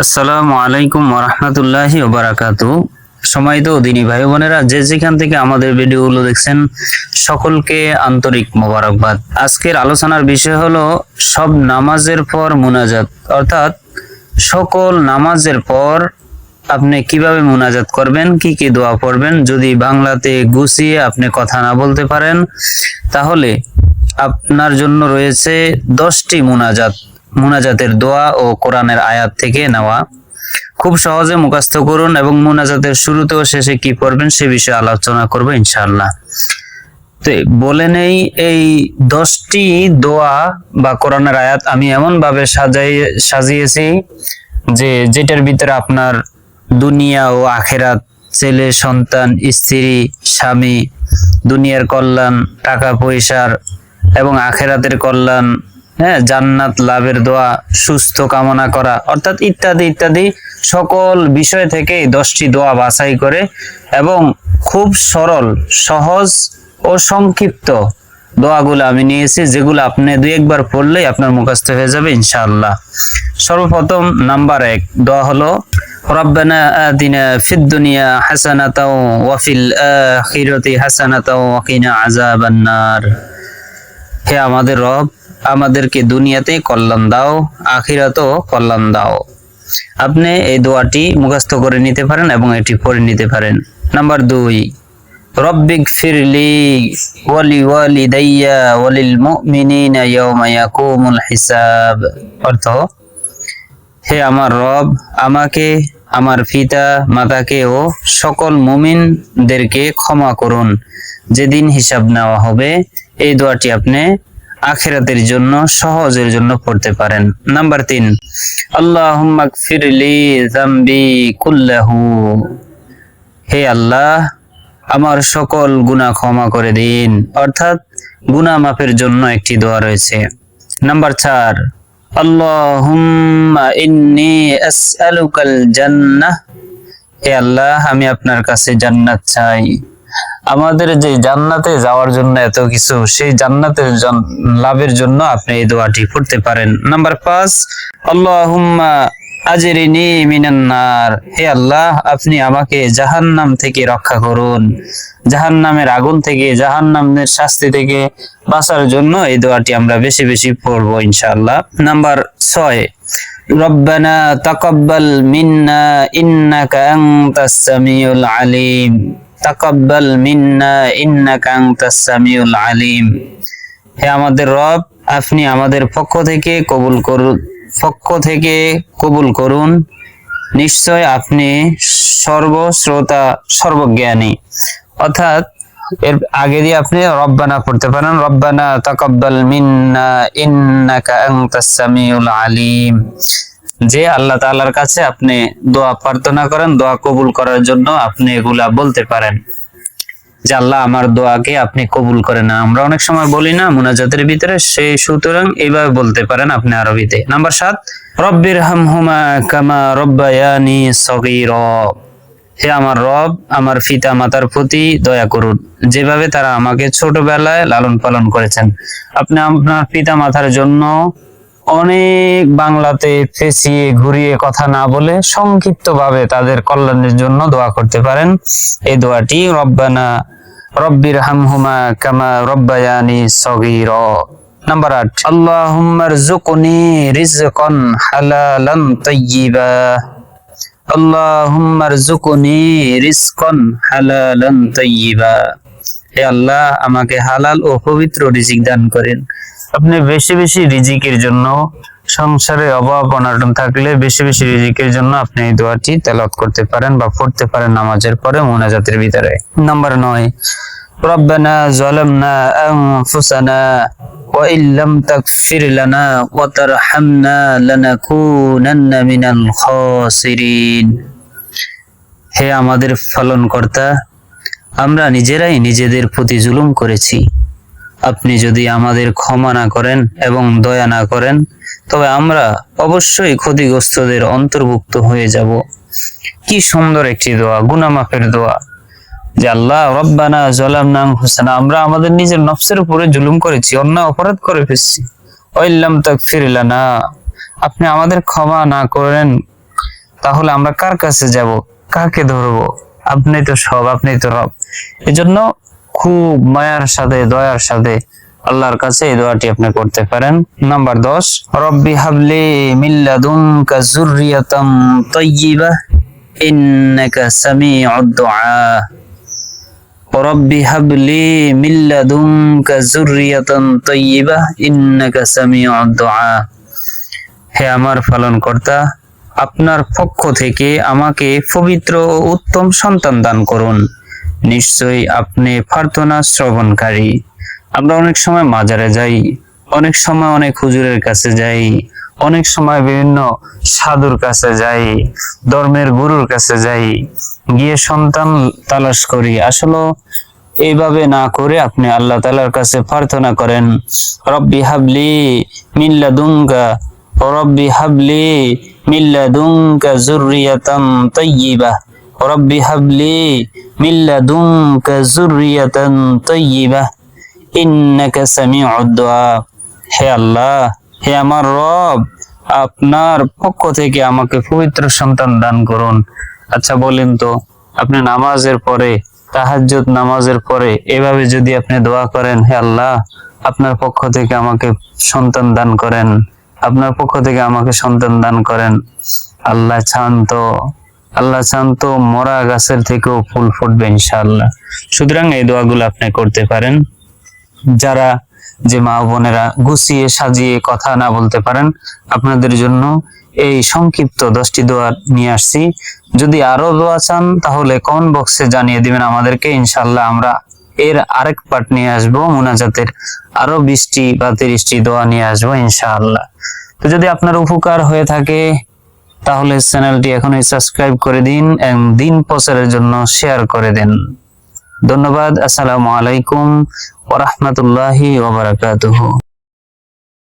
আসসালামু আলাইকুম ওরহমতুল্লাহি ওবারাকাতু। সময়ত দিনী ভাই বোনেরা, যে যেখান থেকে আমাদের ভিডিওগুলো দেখছেন, সকলকে আন্তরিক মোবারকবাদ। আজকের আলোচনার বিষয় হলো সব নামাজের পর মুনাজাত। অর্থাৎ সকল নামাজের পর আপনি কীভাবে মুনাজাত করবেন, কি কি দোয়া পড়বেন, যদি বাংলাতে গুছিয়ে আপনি কথা না বলতে পারেন, তাহলে আপনার জন্য রয়েছে দশটি মুনাজাত। মুনাজাতের দোয়া ও কোরআনের আয়াত থেকে নেওয়া। খুব সহজে মুখস্থ করুন এবং মুনাজাতের শুরুতে ও শেষে কি পড়বেন সে বিষয়ে আলোচনা করব ইনশাআল্লাহ। তো বলে নেই, এই দশটি দোয়া বা কোরআনের আয়াত আমি এমন ভাবে সাজাই, সাজিয়েছি যে যেটার ভিতরে আপনার দুনিয়া ও আখেরাত, ছেলে, সন্তান, স্ত্রী, স্বামী, দুনিয়ার কল্যাণ টাকা পয়সার এবং আখেরাতের কল্যাণ হ্যাঁ জান্নাত লাভের দোয়া, সুস্থ কামনা করা, অর্থাৎ ইত্যাদি ইত্যাদি সকল বিষয় থেকে দশটি দোয়া বাছাই করে এবং খুব সরল, সহজ ও সংক্ষিপ্ত দোয়াগুলো আমি নিয়েছি, যেগুলো আপনি দুই একবার পড়লেই আপনার মুখস্থ হয়ে যাবে, ইনশাআল্লাহ। সর্বপ্রথম নাম্বার এক দোয়া হলো ফিদ দুনিয়া হে আমাদের রব আমাদেরকে দুনিয়াতে কল্যাণ দাও, আখিরাতেও কল্যাণ দাও। আপনি এই দোয়াটি মুখস্থ করে নিতে পারেন এবং এটি পড়ে নিতে পারেন। নাম্বার দুই রব্বিক ফিরলি ওয়ালি ওয়ালি দাইয়া ওয়ালিল মুমিনিনা ইয়াউমা ইয়াকুমুল হিসাব। অর্থ, হে আমার রব, আমাকে, আমার পিতা, মাতাকে ও সকল মুমিনদেরকে ক্ষমা করুন। যেদিন হিসাব নেওয়া হবে, এই দোয়াটি আপনি আখিরাতের জন্য, সহজের জন্য পড়তে পারেন। নাম্বার তিন, আল্লাহুম্মা গফিরলি যামবি কুল্লাহু। হে আল্লাহ, আমার সকল গুনাহ ক্ষমা করে দিন। অর্থাৎ, গুনাহ মাফের জন্য একটি দোয়া রয়েছে। নাম্বার চার, আল্লাহুম্মা জান্নাহ। হে আল্লাহ, আমি আপনার কাছে জান্নাত চাই। আমাদের যে জান্নাতে যাওয়ার জন্য এত কিছু, সেই জান্নাতের লাভের জন্য আপনি এই দোয়াটি পড়তে পারেন। নাম্বার পাঁচ মিনান্নার হে আল্লাহ, আপনি আমাকে জাহান্নাম থেকে রক্ষা করুন। জাহান্নামের আগুন থেকে, জাহান্নামের শাস্তি থেকে বাঁচার জন্য এই দোয়াটি আমরা বেশি বেশি পড়ব ইনশাআল্লাহ। নাম্বার ছয়, রব্বানা তাকাব্বাল মিন্না ইন্নাকা আনতাস সামিউল আলিম। তাকাব্বাল মিন্না, ইন্নাকা আনতাস সামিউল আলিম। হে আমাদের রব, আপনি আমাদের পক্ষ থেকে কবুল করুন, পক্ষ থেকে কবুল করুন। নিশ্চয় আপনি সর্বশ্রোতা, সর্বজ্ঞানী। অর্থাৎ, এর আগে দিয়ে আপনি রব্বানা পড়তে পারেন, রব্বানা তাকাব্বাল মিন্না, ইন্নাকা আনতাস সামিউল আলিম। যে আল্লাহ তাআলার কাছে আপনি দোয়া প্রার্থনা করেন, দোয়া কবুল করার জন্য আপনি এগুলা বলতে পারেন। যে আল্লাহ আমার দোয়াকে আপনি কবুল করেন না। আমরা অনেক সময় বলি না, মুনাজাতের ভিতরে সেই সুতরাং এইভাবে বলতে পারেন আপনি আরবিতে। নাম্বার সাত, রব্বির হামহুমা কামা রব্বায়ানি সগীরা। হে আমার রব, আমার পিতা মাতার প্রতি দয়া করুন। যেভাবে তারা আমাকে ছোটবেলায় লালন পালন করেছেন। আপনি আপনার পিতা মাতার জন্য অনেক বাংলাতে পেঁচিয়ে ঘুরিয়ে কথা না বলে সংক্ষিপ্ত ভাবে তাদের কল্যাণের জন্য দোয়া করতে পারেন। এই দোয়াটি রব্বানা রব্বির হামহুমা কামা রব্বায়ানি সগীরা। নাম্বার আট, আল্লাহুম্মা রযুকনি রিজকান হালালান তাইয়্যিবা আল্লাহুম্মা রযুকনি রিজকান হালালান তাইয়্যিবা হে আল্লাহ, আমাকে হালাল ও পবিত্র রিজিক দান করেন। আপনি বেশি বেশি রিজিকের জন্য সংসারে অভাব অনাটন থাকলে বেশি বেশি রিজিকের জন্য আপনি এই দোয়াটি তেলাওয়াত করতে পারেন বা পড়তে পারেন নামাজের পরে মোনাজাতের ভিতরে নাম্বার নয় ربنا ظلمنا أنفسنا وإن لم تغفر لنا وترحمنا لنكونن من الخاسرين হে আমাদের পালনকর্তা আমরা নিজেরাই নিজেদের প্রতি জুলুম করেছি আপনি যদি আমাদের ক্ষমা না করেন এবং দয়া না করেন, তবে আমরা অবশ্যই ক্ষতিগ্রস্তদের অন্তর্ভুক্ত হয়ে যাব। কি সুন্দর একটি দোয়া, গুনামাফের দোয়া। যে আল্লাহ, রব্বানা জলাম নাম আনফুসানা, আমরা আমাদের নিজের নফসের উপরে জুলুম করেছি, অন্যায়, অপরাধ করে ফেলছি। ওয়াইল্লাম তাগফির লানা, আপনি আমাদের ক্ষমা না করেন, তাহলে আমরা কার কাছে যাব? কাকে ধরবো? আপনি তো সব, আপনি তো রব। এজন্য খুব মায়ার সাথে, দয়ার সাথে আল্লাহর কাছে এই দোয়াটি আপনি করতে পারেন। নাম্বার দশ, রব্বি হাবলি মিল্লাদুনকা যুররিয়াতাম তাইয়্যিবা ইন্নাকা সামিউদ দুআ। রব্বি হাবলি মিল্লাদুনকা যুররিয়াতান তাইয়্যিবা ইন্নাকা সামিউদ দুআ। হে আমার পালনকর্তা, আপনার পক্ষ থেকে আমাকে পবিত্র ও উত্তম সন্তান দান করুন। নিশ্চয়ই আপনি প্রার্থনা শ্রবণকারী। আমরা অনেক সময় মাজারে যাই, অনেক সময় অনেক হুজুরের কাছে যাই, অনেক সময় বিভিন্ন সাধুর কাছে যাই, ধর্মের গুরুর কাছে যাই, গিয়ে সন্তান তালাশ করি। আসলে এইভাবে না করে আপনি আল্লাহ তালার কাছে প্রার্থনা করেন, রব্বি হাবলি মিল্লাদুঙ্গা রব্বি হাবলি মিল্লা মিল্লাদুঙ্কা যুররিয়াতাম তাইয়্যিবা রব্বি হাবলি মিল্লাদুঙ্কা যুররিয়াতান তাইয়্যিবা ইন্নাকা সামিউদ দুআ হে আল্লাহ, হে আমার রব, আপনার পক্ষ থেকে আমাকে পবিত্র সন্তান দান করুন। আচ্ছা বলেন তো, আপনি নামাজের পরে, তাহাজ্জুদ নামাজের পরে এভাবে যদি আপনি দোয়া করেন, হে আল্লাহ, আপনার পক্ষ থেকে আমাকে সন্তান দান করেন। আপনার পক্ষ থেকে আমাকে সন্তান দান করেন। আল্লাহ চান তো আল্লাহ চান তো মরা গাছের থেকেও ফুল ফুটবে ইনশাআল্লাহ। সুতরাং এই দোয়াগুলো আপনি করতে পারেন। যারা যে মা বোনেরা গুছিয়ে সাজিয়ে কথা না বলতে পারেন, আপনাদের জন্য এই সংক্ষিপ্ত দশটি দোয়া নিয়ে আসছি। যদি আরও দোয়া চান, তাহলে কমেন্ট বক্সে জানিয়ে দিবেন আমাদেরকে। ইনশাল্লাহ আমরা এর আরেক পার্ট নিয়ে আসব, মুনাজাতের আরও বিশটি বা তিরিশটি দোয়া নিয়ে আসব ইনশাআল্লাহ। তো যদি আপনার উপকার হয়ে থাকে তাহলে চ্যানেলটি এখনই সাবস্ক্রাইব করে দিন এবং দিন প্রচারের জন্য শেয়ার করে দেন। ধন্যবাদ। আসসালামু আলাইকুম ওরহমতুল্লাহি ওবরাকাতুহু